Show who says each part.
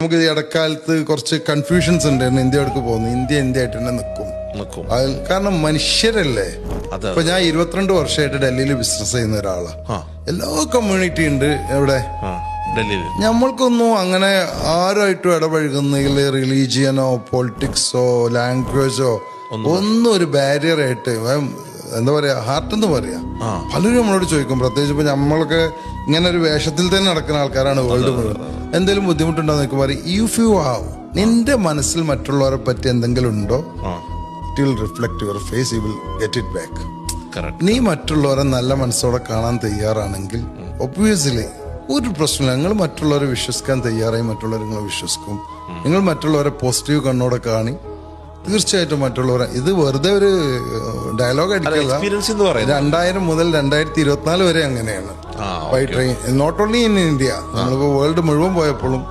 Speaker 1: നമുക്ക് ഇടക്കാലത്ത് കുറച്ച് കൺഫ്യൂഷൻസ് ഉണ്ടായിരുന്നു ഇന്ത്യ എടുക്ക് പോകുന്നു ഇന്ത്യ ഇന്ത്യ ആയിട്ട് തന്നെ നിൽക്കും
Speaker 2: നിൽക്കും
Speaker 1: കാരണം മനുഷ്യരല്ലേ?
Speaker 2: അപ്പൊ
Speaker 1: ഇപ്പൊ ഞാൻ ഇരുപത്തിരണ്ട് വർഷമായിട്ട് ഡൽഹിയിൽ ബിസിനസ് ചെയ്യുന്ന ഒരാളാണ്. എല്ലാ കമ്മ്യൂണിറ്റി ഉണ്ട് ഇവിടെ.
Speaker 2: ഡൽഹിയിൽ.
Speaker 1: നമ്മൾക്കൊന്നും അങ്ങനെ ആരുമായിട്ടും ഇടപഴകുന്നതിൽ റിലീജിയനോ പൊളിറ്റിക്സോ ലാംഗ്വേജോ ഒന്നും ഒരു ബാരിയർ ആയിട്ട് എന്താ പറയാ ഹാർട്ട് എന്ന് പറയാ. പലരും നമ്മളോട് ചോദിക്കും പ്രത്യേകിച്ച് ഇപ്പൊ നമ്മളൊക്കെ ഇങ്ങനെ ഒരു വേഷത്തിൽ തന്നെ നടക്കുന്ന ആൾക്കാരാണ് വേൾഡ് മുഴുവൻ. എന്തെങ്കിലും ബുദ്ധിമുട്ടുണ്ടോ എന്നൊക്കെ പറയും ഇഫ് യു ഹാവ് നിന്റെ മനസ്സിൽ മറ്റുള്ളവരെ പറ്റി എന്തെങ്കിലും ഉണ്ടോ? It will reflect your face you will get it back നീ മറ്റുള്ളവരെ നല്ല മനസ്സോടെ കാണാൻ തയ്യാറാണെങ്കിൽ ഒബ്വിയസ്ലി ഒരു പ്രശ്നമില്ല. നിങ്ങൾ മറ്റുള്ളവരെ വിശ്വസിക്കാൻ തയ്യാറായി മറ്റുള്ളവർ നിങ്ങൾ വിശ്വസിക്കും. നിങ്ങൾ മറ്റുള്ളവരെ പോസിറ്റീവ് കണ്ണോടെ കാണി. തീർച്ചയായിട്ടും മറ്റുള്ളവരെ ഇത് വെറുതെ ഒരു ഡയലോഗ് അടിക്കില്ല
Speaker 2: എക്സ്പീരിയൻസ് എന്ന് പറയുന്നത്.
Speaker 1: രണ്ടായിരം മുതൽ രണ്ടായിരത്തി ഇരുപത്തിനാല് വരെ അങ്ങനെയാണ്. By train not only in India നമ്മളിപ്പോ വേൾഡ് മുഴുവൻ പോയപ്പോഴും